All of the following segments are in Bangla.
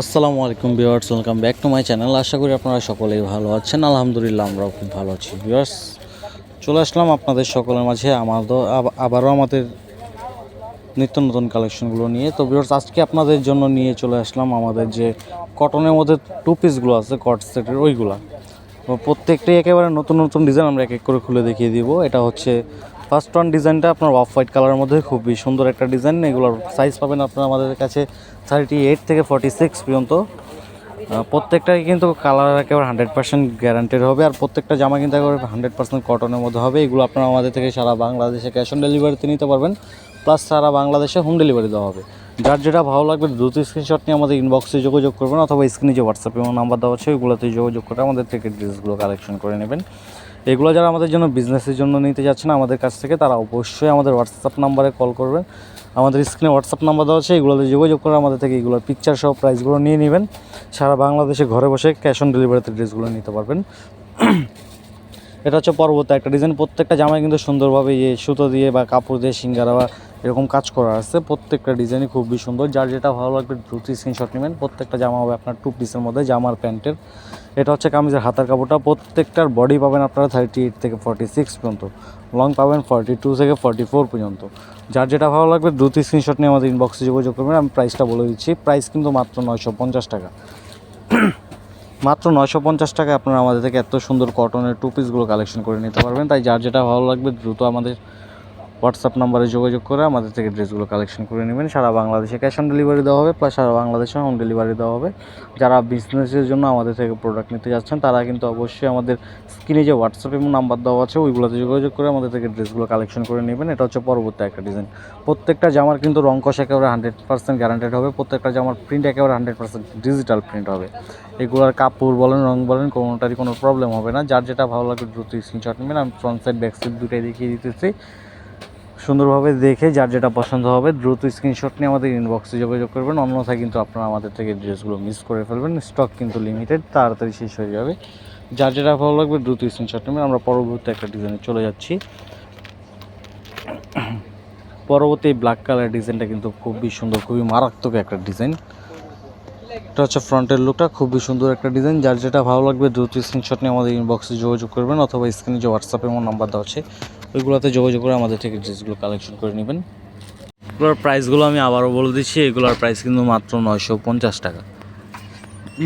আসসালামু আলাইকুম viewers, welcome back to my channel. আশা করি আপনারা সকলেই ভালো আছেন। আলহামদুলিল্লাহ, আমরাও খুব ভালো আছি। ভিউয়ার্স, চলে আসলাম আপনাদের সকলের মাঝে আমাদের আবারও আমাদের নিত্য নতুন কালেকশনগুলো নিয়ে। তো ভিউয়ার্স, আজকে আপনাদের জন্য নিয়ে চলে আসলাম আমাদের যে কটনের মধ্যে টু পিসগুলো আছে কট সেটের ওইগুলা। প্রত্যেকটাই একেবারে নতুন নতুন ডিজাইন আমরা এক এক করে খুলে দেখিয়ে দিব। এটা হচ্ছে ফার্স্ট ওয়ান ডিজাইনটা আপনার অফ হোয়াইট কালারের মধ্যে খুবই সুন্দর একটা ডিজাইন। এগুলোর সাইজ পাবেন আপনারা আমাদের কাছে থার্টি এইট থেকে ফর্টি সিক্স পর্যন্ত প্রত্যেকটাই কিন্তু কালার একেবারে হান্ড্রেড পার্সেন্ট গ্যারান্টেড হবে। আর প্রত্যেকটা জামা কিন্তু একেবারে হান্ড্রেড পার্সেন্ট কটনের মধ্যে হবে। এগুলো আপনারা আমাদের থেকে সারা বাংলাদেশে ক্যাশ অন ডেলিভারিতে নিতে পারবেন। প্লাস সারা বাংলাদেশে হোম ডেলিভারি দেওয়া হবে। যার যেটা ভালো লাগবে, দ্রুত স্ক্রিনশট নিয়ে আমাদের ইনবক্সে যোগাযোগ করবেন। অথবা স্ক্রিনে যে হোয়াটসঅ্যাপে নাম্বার দেওয়া আছে ওইগুলোতে যোগাযোগ করে আমাদের থেকে ড্রেসগুলো কালেকশন করে নেবেন। এগুলো যারা আমাদের জন্য বিজনেসের জন্য নিতে যাচ্ছে না আমাদের কাছ থেকে, তারা অবশ্যই আমাদের হোয়াটসঅ্যাপ নাম্বারে কল করবেন আমাদের স্ক্রিনে হোয়াটসঅ্যাপ নাম্বার দেওয়া আছে, এগুলোতে যোগাযোগ করে আমাদের থেকে এগুলোর পিকচার সহ প্রাইসগুলো নিয়ে নেবেন। সারা বাংলাদেশে ঘরে বসে ক্যাশ অন ডেলিভারিতে ড্রেসগুলো নিতে পারবেন। এটা হচ্ছে পরবর্তী একটা ডিজাইন প্রত্যেকটা জামায় কিন্তু সুন্দরভাবে ইয়ে সুতো দিয়ে বা কাপড় দিয়ে সিঙ্গারা বা এরকম কাজ করা আছে। প্রত্যেকটা ডিজাইনই খুবই সুন্দর। যার যেটা ভালো লাগবে, দ্রুত স্ক্রিনশট নেবেন। প্রত্যেকটা জামা হবে আপনার টু পিসের মধ্যে, জামার প্যান্টের। এটা হচ্ছে কামিজের হাতার কাপড়টা। প্রত্যেকটার বডি পাবেন আপনারা থার্টি এইট থেকে ফর্টি সিক্স পর্যন্ত। লং পাবেন ফর্টি টু থেকে ফর্টি ফোর পর্যন্ত। যার যেটা ভালো লাগবে, দ্রুত স্ক্রিনশট নিয়ে আমাদের ইনবক্সে যোগাযোগ করবেন। আমি প্রাইসটা বলে দিচ্ছি। প্রাইস কিন্তু মাত্র নয়শো পঞ্চাশ টাকা। মাত্র নয়শো পঞ্চাশ টাকায় আপনারা আমাদের থেকে এত সুন্দর কটনের টু পিসগুলো কালেকশন করে নিতে পারবেন। তাই যার যেটা ভালো লাগবে, দ্রুত আমাদের হোয়াটসঅ্যাপ নাম্বারে যোগাযোগ করে আমাদের থেকে ড্রেসগুলো কালেকশন করে নেবেন। সারা বাংলাদেশে ক্যাশ অন ডেলিভারি দেওয়া হবে প্লাস সারা বাংলাদেশে হোম ডেলিভারি দেওয়া হবে। যারা বিজনেসের জন্য আমাদের থেকে প্রোডাক্ট নিতে যাচ্ছেন, তারা কিন্তু অবশ্যই আমাদের স্ক্রিনে যে হোয়াটসঅ্যাপ এবং নাম্বার দেওয়া আছে, ওইগুলোতে যোগাযোগ করে আমাদের থেকে ড্রেসগুলো কালেকশন করে নেবেন। এটা হচ্ছে পরবর্তী একটা ডিজাইন প্রত্যেকটা জামার কিন্তু রং কষ একেবারে হান্ড্রেড পার্সেন্ট গ্যারান্টেড হবে। প্রত্যেকটা জামার প্রিন্ট একেবারে হান্ড্রেড পার্সেন্ট ডিজিটাল প্রিন্ট হবে। এগুলোর কাপড় বলেন, রং বলেন, কোনোটারই কোনো প্রবলেম হবে না। যার যেটা ভালো লাগবে দ্রুত স্ক্রিনশট নেবেন। আমি ফ্রন্ট সাইড ব্যাক সাইড দুটাই দেখিয়ে দিতেছি। সুন্দরভাবে দেখে যার যেটা পছন্দ হবে দ্রুত স্ক্রিনশট নিয়ে আমাদের ইনবক্সে যোগাযোগ করবেন। অন্যথায় কিন্তু আপনারা আমাদের থেকে ড্রেসগুলো মিস করে ফেলবেন। স্টক কিন্তু লিমিটেড তাড়াতাড়ি শেষ হয়ে যাবে। যার যেটা ভালো লাগবে দ্রুত স্ক্রিনশট নেবেন। আমরা পরবর্তী একটা ডিজাইনে চলে যাচ্ছি। পরবর্তী ব্ল্যাক কালার ডিজাইনটা কিন্তু খুবই সুন্দর, খুবই মারাত্মক একটা ডিজাইন এটা হচ্ছে ফ্রন্টের লুকটা খুবই সুন্দর একটা ডিজাইন যার যেটা ভালো লাগবে দ্রুত স্ক্রিনশট নিয়ে আমাদের ইনবক্সে যোগাযোগ করবেন অথবা স্ক্রিনে যে হোয়াটসঅ্যাপে আমার নাম্বার দেওয়া আছে ওইগুলোতে যোগাযোগ করে আমাদের থেকে ড্রেসগুলো কালেকশন করে নেবেন। এগুলোর প্রাইসগুলো আমি আবারও বলে দিচ্ছি, এগুলোর প্রাইস কিন্তু মাত্র নয়শো পঞ্চাশ টাকা।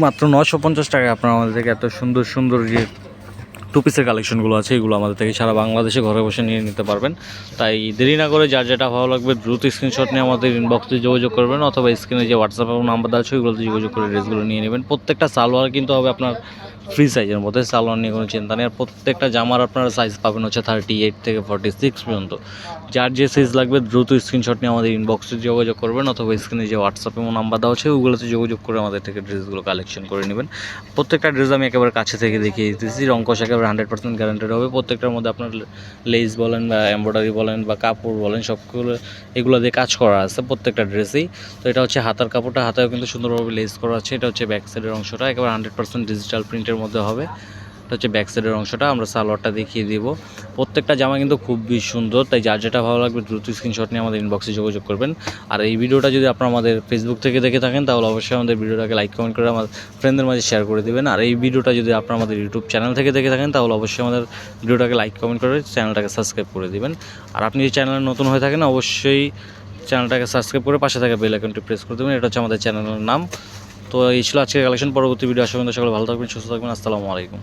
মাত্র নশো পঞ্চাশ টাকায় আপনারা আমাদের থেকে এত সুন্দর সুন্দর যে টু পিসের কালেকশনগুলো আছে, এগুলো আমাদের থেকে সারা বাংলাদেশে ঘরে বসে নিয়ে নিতে পারবেন। তাই দেরি না করে যার যেটা ভালো লাগবে দ্রুত স্ক্রিনশট নিয়ে আমাদের ইনবক্সে যোগাযোগ করবেন, অথবা স্ক্রিনে যে হোয়াটসঅ্যাপ নাম্বার দেওয়া আছে, ওইগুলোতে যোগাযোগ করে ড্রেসগুলো নিয়ে নেবেন। প্রত্যেকটা সালোয়ার কিন্তু হবে আপনার ফ্রি সাইজের মধ্যে সালোয়ার নিয়ে কোনো চিন্তা নেই। আর প্রত্যেকটা জামার আপনারা সাইজ পাবেন হচ্ছে থার্টি এইট থেকে ফর্টি সিক্স পর্যন্ত। যার যে সাইজ লাগবে দ্রুত স্ক্রিনশট নিয়ে আমাদের ইনবক্সে যোগাযোগ করবেন অথবা স্ক্রিনে যে হোয়াটসঅ্যাপ নাম্বার দেওয়া আছে ওগুলোতে যোগাযোগ করে আমাদের থেকে ড্রেসগুলো কালেকশন করে নেবেন। প্রত্যেকটা ড্রেস আমি একেবারে কাছে থেকে দেখিয়ে দিতেছি। রঙ্কশ একেবারে হান্ড্রেড পার্সেন্ট গ্যারান্টেড হবে। প্রত্যেকটার মধ্যে আপনার লেস বলেন বা এমব্রয়ডারি বলেন বা কাপড় বলেন, সবগুলো, এগুলো দিয়ে কাজ করা আছে প্রত্যেকটা ড্রেসেই তো এটা হচ্ছে হাতার কাপড়টা হাতেও কিন্তু সুন্দরভাবে লেস করা আছে। এটা হচ্ছে ব্যাক সাইডের অংশটা। একেবারে হান্ড্রেড পার্সেন্ট ডিজিটাল প্রিন্টের মধ্যে হবে। এটা হচ্ছে ব্যাক সাইডের অংশটা, আমরা সালোয়ারটা দেখিয়ে দিব। প্রত্যেকটা জামা কিন্তু খুবই সুন্দর, তাই যার যেটা ভালো লাগবে দ্রুত স্ক্রিনশট নিয়ে আমাদের ইনবক্সে যোগাযোগ করবেন। আর এই ভিডিওটা যদি আপনারা আমাদের ফেসবুক থেকে দেখে থাকেন, তাহলে অবশ্যই আমাদের ভিডিওটাকে লাইক কমেন্ট করে আমার ফ্রেন্ডদের মাঝে শেয়ার করে দিবেন। আর এই ভিডিওটা যদি আপনারা আমাদের ইউটিউব চ্যানেল থেকে দেখে থাকেন, তাহলে অবশ্যই আমাদের ভিডিওটাকে লাইক কমেন্ট করে চ্যানেলটাকে সাবস্ক্রাইব করে দিবেন। আর আপনি যদি চ্যানেলে নতুন হয়ে থাকেন, অবশ্যই চ্যানেলটাকে সাবস্ক্রাইব করে পাশে থাকা বেল আইকনটি প্রেস করে দেবেন। এটা হচ্ছে আমাদের চ্যানেলের নাম। তো এই ছিল আজকের কালেকশন পরবর্তী ভিডিও আসবেন সকলে ভালো থাকবেন, সুস্থ থাকবেন। আসসালামু আলাইকুম।